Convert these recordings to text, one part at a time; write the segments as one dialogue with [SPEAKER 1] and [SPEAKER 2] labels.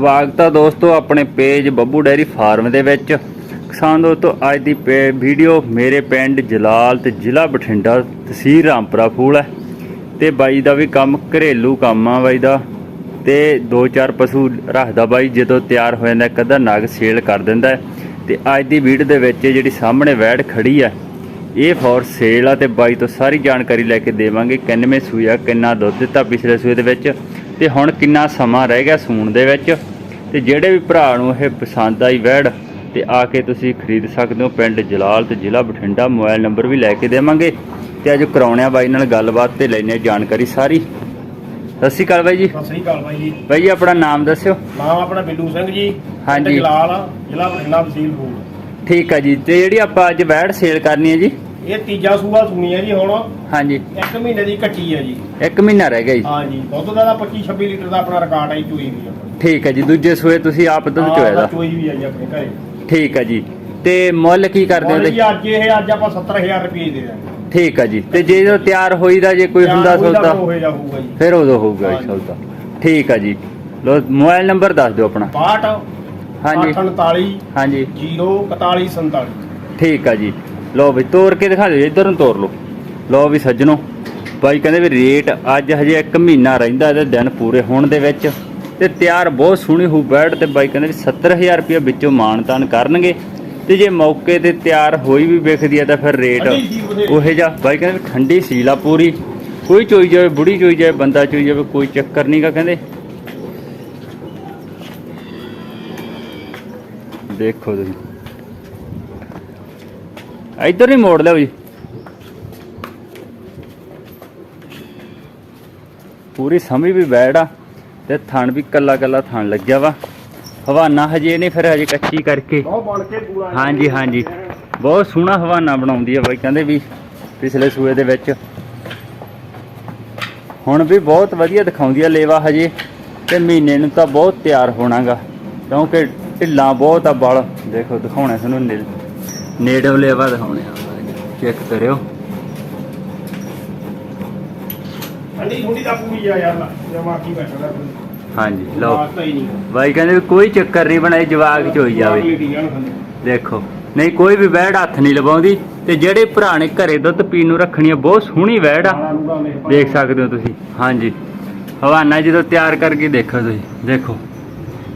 [SPEAKER 1] ਸਵਾਗਤ ਆ ਦੋਸਤੋ ਆਪਣੇ ਪੇਜ ਬੱਬੂ ਡੈਰੀ ਫਾਰਮ ਦੇ ਵਿੱਚ। ਕਿਸਾਨ ਦੋਸਤੋ, ਅੱਜ ਦੀ ਪੇ- ਵੀਡੀਓ ਮੇਰੇ ਪਿੰਡ ਜਲਾਲ ਤੇ ਜ਼ਿਲ੍ਹਾ ਬਠਿੰਡਾ ਤਹਿਸੀਲ ਰਾਮਪੁਰਾ ਫੂਲ ਹੈ। ਤੇ ਬਾਈ ਦਾ ਵੀ ਕੰਮ ਘਰੇਲੂ ਕੰਮ ਆ ਬਾਈ ਦਾ। ਤੇ ਦੋ ਚਾਰ ਪਸ਼ੂ ਰੱਖਦਾ ਬਾਈ, ਜਦੋਂ ਤਿਆਰ ਹੋ ਜਾਂਦਾ ਇੱਕ ਅੱਧਾ ਨਗ ਸੇਲ ਕਰ ਦਿੰਦਾ ਹੈ। ਤੇ ਅੱਜ ਦੀ ਵੀਡੀਓ ਦੇ ਵਿੱਚ ਜਿਹੜੀ ਸਾਹਮਣੇ ਵੈੜ ਖੜੀ ਆ ਇਹ ਫੋਰ ਸੇਲ ਆ ਤੇ ਬਾਈ ਤੋਂ ਸਾਰੀ ਜਾਣਕਾਰੀ ਲੈ ਕੇ ਦੇਵਾਂਗੇ ਕਿੰਨਵੇਂ ਸੂਆ ਕਿੰਨਾ ਦੁੱਧ ਦਿੱਤਾ ਪਿਛਲੇ ਸੂਏ ਦੇ ਵਿੱਚ। ਤੇ ਹੁਣ ਕਿੰਨਾ ਸਮਾਂ ਰਹਿ ਗਿਆ ਸੂਣ ਦੇ ਵਿੱਚ। ਤੇ ਜਿਹੜੇ ਵੀ ਭਰਾ ਨੂੰ ਇਹ ਪਸੰਦ ਆਈ ਵੈੜ ਤੇ ਆ ਕੇ ਤੁਸੀਂ ਖਰੀਦ ਸਕਦੇ ਹੋ ਪਿੰਡ ਜਲਾਲ ਤੇ ਜ਼ਿਲ੍ਹਾ ਬਠਿੰਡਾ। ਮੋਬਾਈਲ ਨੰਬਰ ਵੀ ਲੈ ਕੇ ਦੇਵਾਂਗੇ। ਤੇ ਅੱਜ ਕਰਾਉਣੇ ਆ ਬਾਈ ਨਾਲ ਗੱਲਬਾਤ ਤੇ ਲੈਣੇ ਜਾਣਕਾਰੀ ਸਾਰੀ। ਸਤਿ ਸ਼੍ਰੀ ਅਕਾਲ ਬਾਈ ਜੀ।
[SPEAKER 2] ਸਤਿ ਸ੍ਰੀ ਅਕਾਲ ਬਾਈ ਜੀ।
[SPEAKER 1] ਬਾਈ ਜੀ ਆਪਣਾ ਨਾਮ ਦੱਸਿਓ।
[SPEAKER 2] ਨਾਮ ਆਪਣਾ ਬਿੱਲੂ ਸਿੰਘ ਜੀ।
[SPEAKER 1] ਹਾਂਜੀ।
[SPEAKER 2] ਜਲਾਲ ਜ਼ਿਲ੍ਹਾ ਬਠਿੰਡਾ ਤਹਿਸੀਲ ਫੂਲ
[SPEAKER 1] ਠੀਕ ਆ ਜੀ। ਤੇ ਜਿਹੜੀ ਆਪਾਂ ਅੱਜ ਵੈੜ ਸੇਲ ਕਰਨੀ ਹੈ ਜੀ
[SPEAKER 2] ਇਹ ਤੀਜਾ ਸੂਆ ਸੁਣੀ ਹੈ ਜੀ ਹੁਣ।
[SPEAKER 1] ਹਾਂਜੀ।
[SPEAKER 2] ਇੱਕ ਮਹੀਨੇ ਦੀ ਕੱਟੀ ਹੈ ਜੀ।
[SPEAKER 1] ਇੱਕ ਮਹੀਨਾ ਰਹਿ ਗਿਆ ਜੀ।
[SPEAKER 2] ਹਾਂ ਜੀ ਦੁੱਧ ਦਾ ਤਾਂ 25 26 ਲੀਟਰ ਦਾ ਆਪਣਾ ਰਿਕਾਰਡ ਹੈ ਜੀ, ਚੋਈ ਵੀ ਆਪਣੀ
[SPEAKER 1] ਠੀਕ ਹੈ ਜੀ ਦੂਜੇ ਸੂਏ ਤੁਸੀਂ ਆਪ ਦੁੱਧ ਚੋਇਆ ਦਾ।
[SPEAKER 2] ਚੋਈ ਵੀ ਹੈ ਜੀ ਆਪਣੇ ਘਰੇ।
[SPEAKER 1] ਠੀਕ ਹੈ ਜੀ। ਤੇ ਮੁੱਲ ਕੀ ਕਰਦੇ ਹੋ
[SPEAKER 2] ਜੀ
[SPEAKER 1] ਤੇ?
[SPEAKER 2] ਅੱਜ ਇਹ ਅੱਜ ਆਪਾਂ 70000 ਰੁਪਏ ਦੇ ਦਾਂਗੇ।
[SPEAKER 1] ਠੀਕ ਹੈ ਜੀ। ਤੇ ਜੇ ਜਦੋਂ ਤਿਆਰ ਹੋਈਦਾ ਜੇ ਕੋਈ ਹੁੰਦਾ ਸੌਦਾ
[SPEAKER 2] ਹੋਏ ਜਾ ਜੀ।
[SPEAKER 1] ਫਿਰ ਉਦੋਂ ਹੋਊਗਾ ਜੀ
[SPEAKER 2] ਹਾਂਜੀ।
[SPEAKER 1] ਸੌਦਾ। ਠੀਕ ਹੈ ਜੀ। ਲੋ ਮੋਬਾਈਲ ਨੰਬਰ ਦੱਸ ਦਿਓ ਆਪਣਾ।
[SPEAKER 2] 62
[SPEAKER 1] ਹਾਂਜੀ।
[SPEAKER 2] 839
[SPEAKER 1] ਹਾਂਜੀ।
[SPEAKER 2] 04147
[SPEAKER 1] ਠੀਕ ਆ ਜੀ। ਲੋ ਵੀ ਤੋੜ ਕੇ ਦਿਖਾ ਦਿਓ ਇੱਧਰ ਨੂੰ ਤੋੜ ਲਓ। ਲੋ ਵੀ ਸੱਜਣੋ ਬਾਈ ਕਹਿੰਦੇ ਵੀ ਰੇਟ ਅੱਜ ਹਜੇ 1 ਮਹੀਨਾ ਰਹਿੰਦਾ ਇਹਦੇ ਦਿਨ ਪੂਰੇ ਹੋਣ ਦੇ ਵਿੱਚ। ਤੇ ਤਿਆਰ ਬਹੁਤ ਸੋਹਣੀ ਹੋ ਬੈਠ ਤੇ ਬਾਈ ਕਹਿੰਦੇ ਵੀ 70000 ਰੁਪਏ ਵਿੱਚੋਂ ਮਾਨਤਾਨ ਕਰਨਗੇ। ਤੇ ਜੇ ਮੌਕੇ ਤੇ ਤਿਆਰ ਹੋਈ ਵੀ ਵਿਖਦੀ ਆ ਤਾਂ ਫਿਰ ਰੇਟ। ਉਹੇ ਜਾ ਬਾਈ ਕਹਿੰਦੇ ਠੰਡੀ ਸੀਲਾ ਪੂਰੀ। ਕੋਈ ਚੋਈ ਜਾਵੇ ਬੁੜੀ ਚੋਈ ਜਾਵੇ ਬੰਦਾ ਚੋਈ ਜਾਵੇ ਕੋਈ ਚੱਕਰ ਨਹੀਂਗਾ ਕਹਿੰਦੇ। ਦੇਖੋ ਤੁਸੀਂ। ਇੱਧਰ ਹੀ ਮੋੜ ਲਿਓ ਜੀ ਪੂਰੀ ਸਮਝ ਵੀ ਬੈੜ ਆ ਤੇ ਥਣ ਵੀ ਕੱਲਾ ਕੱਲਾ ਥਣ ਲੱਗਿਆ ਵਾ। ਹਵਾਨਾ ਹਜੇ ਨਹੀਂ ਫਿਰ ਹਜੇ ਕੱਚੀ ਕਰਕੇ। ਹਾਂਜੀ ਹਾਂਜੀ। ਬਹੁਤ ਸੋਹਣਾ ਹਵਾਨਾ ਬਣਾਉਂਦੀ ਆ ਬਾਈ ਕਹਿੰਦੇ ਵੀ ਪਿਛਲੇ ਸੂਏ ਦੇ ਵਿੱਚ। ਹੁਣ ਵੀ ਬਹੁਤ ਵਧੀਆ ਦਿਖਾਉਂਦੀ ਆ ਲੇਵਾ ਹਜੇ ਤੇ ਮਹੀਨੇ ਨੂੰ ਤਾਂ ਬਹੁਤ ਤਿਆਰ ਹੋਣਾਗਾ। ਕਿਉਂਕਿ ਢਿੱਲਾਂ ਬਹੁਤ ਆ ਬਲ। ਦੇਖੋ ਦਿਖਾਉਣੇ ਤੁਹਾਨੂੰ ਨੇ- ਨੇੜੋਂ ਲੇਵਾ ਦਿਖਾਉਣੇ ਆ। ਚੈੱਕ ਕਰਿਓ।
[SPEAKER 2] ਠੰਡੀ ਠੰਡੀ ਦਾ ਪੂਰੀ ਆ ਯਾਰ ਜਮਾ ਕੀ ਬੈਠਦਾ
[SPEAKER 1] ਹਾਂਜੀ ਲਓ।
[SPEAKER 2] ਵਾਸਤਾ ਹੀ ਨਹੀਂ।
[SPEAKER 1] ਬਾਈ ਕਹਿੰਦੇ ਕੋਈ ਚੱਕਰ ਨਹੀਂ ਬਣਾਏ ਜਵਾਕ ਚ ਹੋਈ ਜਾਵੇ। ਦੇਖੋ ਨਹੀਂ ਕੋਈ ਵੀ ਵੈੜ ਹੱਥ ਨਹੀਂ ਲਵਾਉਂਦੀ ਤੇ ਜਿਹੜੇ ਨੇ ਘਰੇ ਦੁੱਧ ਪੀਣ ਨੂੰ ਰੱਖਣੀ ਆ ਬਹੁਤ ਸੋਹਣੀ ਵੈੜ ਆ। ਦੇਖ ਸਕਦੇ ਹੋ ਤੁਸੀਂ। ਹਾਂਜੀ। ਹਵਾਨਾ ਜਦੋਂ ਤਿਆਰ ਕਰਕੇ ਦੇਖੋ ਤੁਸੀਂ। ਦੇਖੋ।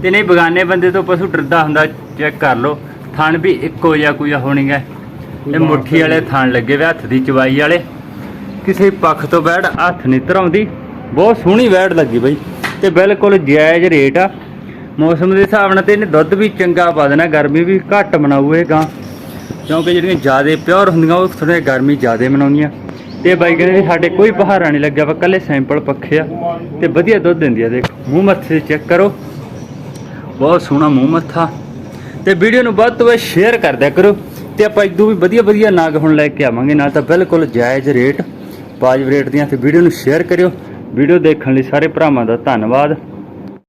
[SPEAKER 1] ਤੇ ਨਹੀਂ ਬਗਾਨੇ ਬੰਦੇ ਤੋਂ ਪਸ਼ੂ ਡਰਦਾ ਹੁੰਦਾ ਚੈੱਕ ਕਰ ਲਓ। ਥਣ ਵੀ ਇੱਕੋ ਜਿਹਾ ਕੋਈ ਹੋਣੀ ਹੈ। ਇਹ ਮੁੱਠੀ ਵਾਲੇ ਥਣ ਲੱਗੇ ਵੇ ਹੱਥ ਦੀ ਚਵਾਈ ਵਾਲੇ। ਕਿਸੇ ਪੱਖ ਤੋਂ ਵੈੜ ਹੱਥ ਨਹੀਂ ਧਰਾਉਂਦੀ। ਬਹੁਤ ਸੋਹਣੀ ਵੈੜ ਲੱਗੀ ਬਈ। ਤੇ ਬਿਲਕੁਲ ਜਾਇਜ਼ ਰੇਟ ਆ। ਮੌਸਮ ਦੇ ਹਿਸਾਬ ਨਾਲ ਤੇ ਇਹਨੇ ਦੁੱਧ ਵੀ ਚੰਗਾ ਪਾ ਦੇਣਾ ਗਰਮੀ ਵੀ ਘੱਟ ਇਹ ਗਾਂ ਕਿਉਂਕਿ ਜਿਹੜੀਆਂ ਜ਼ਿਆਦੇ ਪਿਓਰ ਹੁੰਦੀਆਂ ਉਹ ਥੋੜੇ ਗਰਮੀ ਜ਼ਿਆਦੇ ਮਨਾਉਂਦੀਆਂ। ਤੇ ਬਾਈ ਕਹਿੰਦੇ ਸਾਡੇ ਕੋਈ ਪਹਾੜਾ ਨਹੀਂ ਲੱਗਿਆ ਵਾ ਕੱਲੇ ਸੈਂਪਲ ਪੱਖੇ ਆ। ਤੇ ਵਧੀਆ ਦੁੱਧ ਦਿੰਦੀ ਆ ਦੇਖੋ ਮੂੰਹ ਮੱਥੇ ਚੈੱਕ ਕਰੋ। ਬਹੁਤ ਸੋਹਣਾ ਮੂੰਹ ਮੱਥਾ। ਤੇ ਵੀਡੀਓ ਨੂੰ ਵੱਧ ਤੋਂ ਵੱਧ ਸ਼ੇਅਰ ਕਰ ਦਿਆ ਕਰੋ ਤੇ ਆਪਾਂ ਇਦੋਂ ਵੀ ਵਧੀਆ ਵਧੀਆ ਨਾਗ ਹੁਣ ਲੈ ਕੇ ਆਵਾਂਗੇ। ਨਾਲ ਤਾਂ ਬਿਲਕੁਲ ਜਾਇਜ਼ ਰੇਟ ਵਾਜਬ ਰੇਟ ਦੀਆਂ ਤੇ ਵੀਡੀਓ ਨੂੰ ਸ਼ੇਅਰ ਕਰਿਓ। ਵੀਡੀਓ ਦੇਖਣ ਲਈ ਸਾਰੇ ਭਰਾਵਾਂ ਦਾ ਧੰਨਵਾਦ।